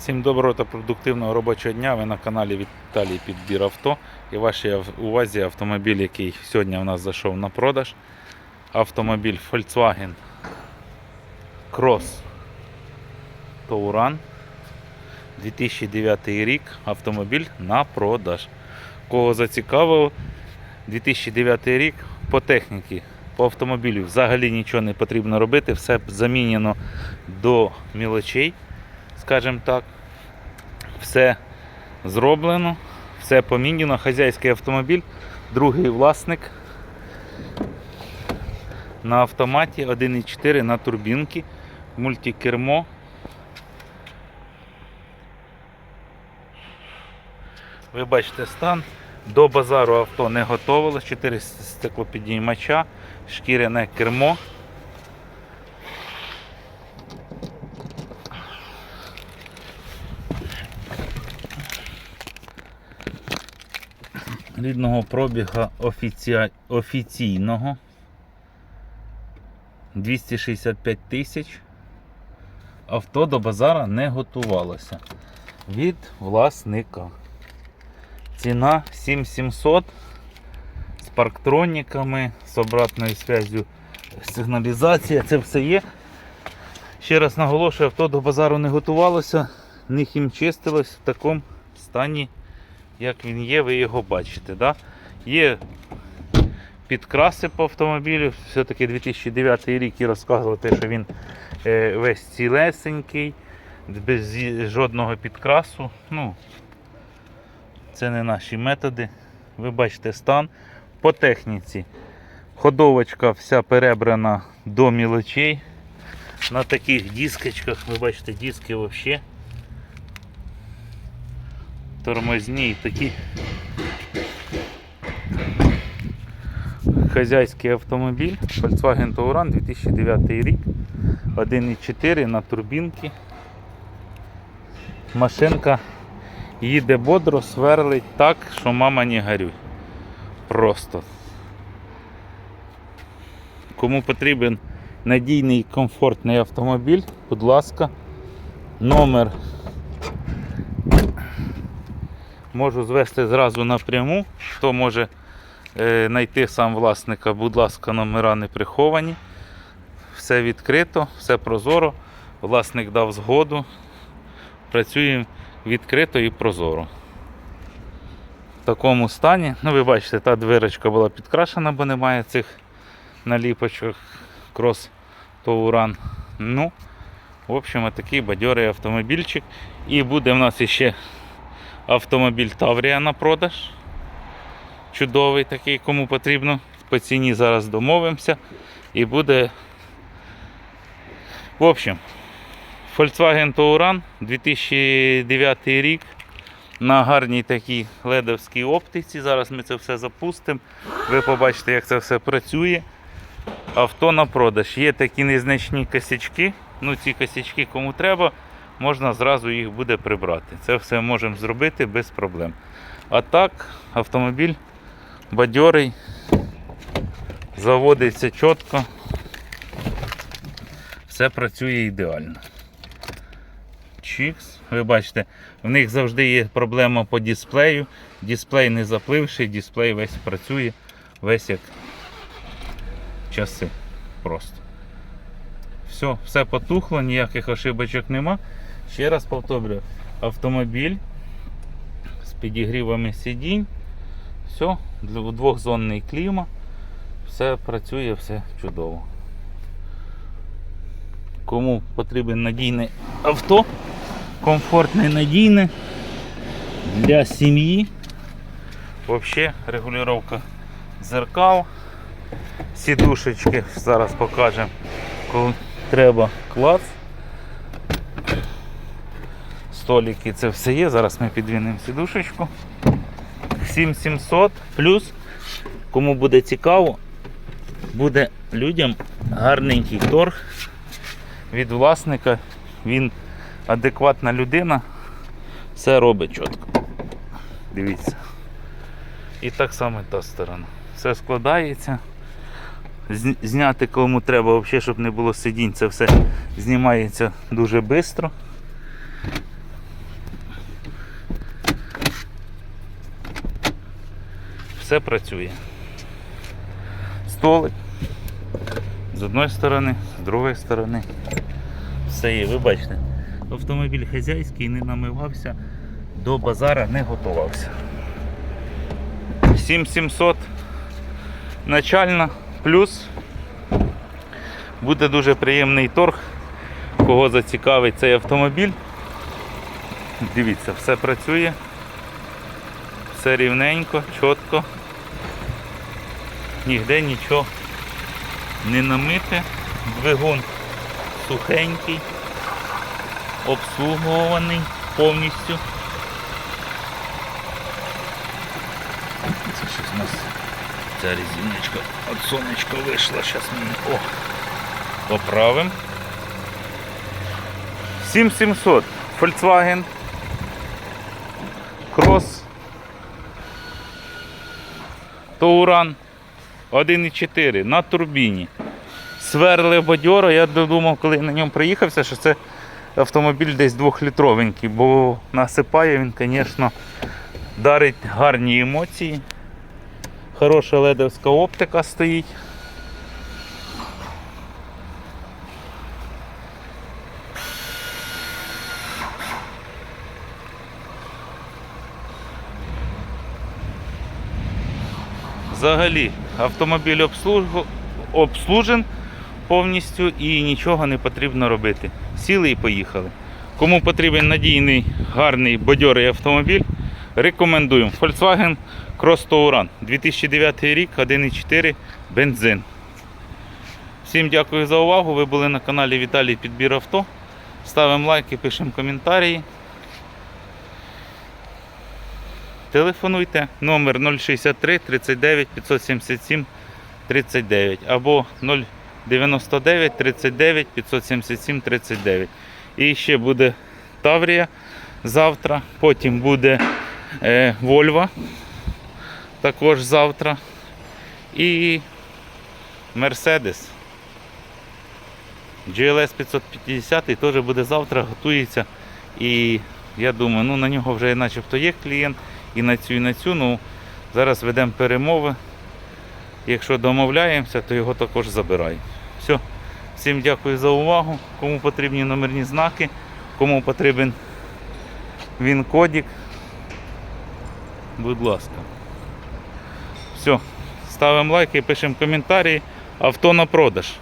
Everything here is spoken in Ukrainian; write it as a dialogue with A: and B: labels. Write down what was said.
A: Всім доброго та продуктивного робочого дня. Ви на каналі Віталій Підбір авто. І вашій увазі автомобіль, який сьогодні у нас зайшов на продаж. Автомобіль Volkswagen Cross Touran 2009 рік. Автомобіль на продаж. Кого зацікавив 2009 рік по техніці. По автомобілю взагалі нічого не потрібно робити, все замінено до мілочей скажімо так. Все зроблено, все поміняно. Хазяйський автомобіль, другий власник на автоматі 1.4 на турбінки, мультикермо. Ви бачите стан. До базару авто не готовилось, 4 стеклопідіймача, шкіряне кермо. Рідного пробіга офіці... офіційного 265 тисяч. Авто до базара не готувалося від власника. Ціна 7700 з парктроніками, з обратною зв'язю сигналізація, це все є. Ще раз наголошую, авто до базару не готувалося, не хімчистилось в такому стані як він є, ви його бачите. Да? Є підкраси по автомобілю, все-таки 2009 рік і розказували те, що він е, весь цілесенький, без жодного підкрасу. Ну, це не наші методи. Ви бачите стан по техніці. Ходовочка вся перебрана до мілочей. На таких дискочках, ви бачите, диски взагалі тормозні такі хазяйський автомобіль. Volkswagen Touran 2009 рік. 1.4 на турбінки. Машинка їде бодро, сверлить так, що мама не горюй. Просто. Кому потрібен надійний комфортний автомобіль будь ласка номер можу звести зразу напряму. Хто може е, знайти сам власника, будь ласка, номера не приховані. Все відкрито, все прозоро. Власник дав згоду. Працюємо відкрито і прозоро. В такому стані, ну ви бачите, та дверочка була підкрашена, бо немає цих наліпочок крос Тоуран. Ну, в общем, такий бадьорий автомобільчик. І буде в нас ще автомобіль Таврія на продаж. Чудовий такий, кому потрібно. По ціні зараз домовимося. І буде. В общем, Volkswagen Touran 2009 рік. На гарній такій ледовській оптиці. Зараз ми це все запустимо. Ви побачите, як це все працює. Авто на продаж. Є такі незначні косячки. Ну, ці косячки кому треба можна зразу їх буде прибрати. Це все можемо зробити без проблем. А так, автомобіль бадьорий, заводиться чітко, все працює ідеально. Чікс, ви бачите, в них завжди є проблема по дисплею. Дисплей не запливший, дисплей весь працює, весь як часи просто. Все, все потухло, ніяких ошибочок нема. Ще раз повторюю, автомобіль з підігрівами сидінь. Все, двохзонний кліма. Все працює, все чудово. Кому потрібен надійне авто, комфортне, надійне для сім'ї. Взагалі регулювання зеркал, сідушечки, зараз покажемо, коли треба клац столики, це все є. Зараз ми підвінемо сідушечку. 7700 плюс, кому буде цікаво, буде людям гарненький торг від власника. Він адекватна людина, все робить чітко. Дивіться. І так само та сторона. Все складається. Зняти кому треба, взагалі, щоб не було сидінь, це все знімається дуже швидко. Все працює. Столик з одної сторони, з другої сторони. Все є, ви бачите. Автомобіль хазяйський не намивався, до базара не готувався. 7700 начальна плюс. Буде дуже приємний торг, кого зацікавить цей автомобіль. Дивіться, все працює, все рівненько, чітко, ніде нічого не намите, двигун сухенький, обслуговуваний повністю. Це щось у нас ця резиночка від сонечка вийшла, зараз ми її о, поправимо. 7700 Volkswagen Cross Тауран 1.4 на турбіні. Сверли бадьоро, я додумав, коли на ньому приїхався, що це автомобіль десь двохлітровенький, бо насипає він, звісно, дарить гарні емоції. Хороша ледовська оптика стоїть. Взагалі автомобіль обслуг- обслужен повністю і нічого не потрібно робити. Сіли і поїхали. Кому потрібен надійний, гарний, бадьорий автомобіль, рекомендуємо. Volkswagen Cross Touran 2009 рік, 1.4 бензин. Всім дякую за увагу. Ви були на каналі Віталій Підбір авто. Ставимо лайки, пишемо коментарі. Телефонуйте номер 063 39 577 39 або 099 39 577 39. І ще буде Таврія завтра, потім буде е, Вольва також завтра. І Мерседес. GLS 550 теж буде завтра, готується. І я думаю, ну на нього вже начебто є клієнт і на цю, і на цю. Ну, зараз ведемо перемови. Якщо домовляємося, то його також забираємо. Все. Всім дякую за увагу. Кому потрібні номерні знаки, кому потрібен він кодік. Будь ласка. Все. Ставимо лайки, пишемо коментарі. Авто на продаж.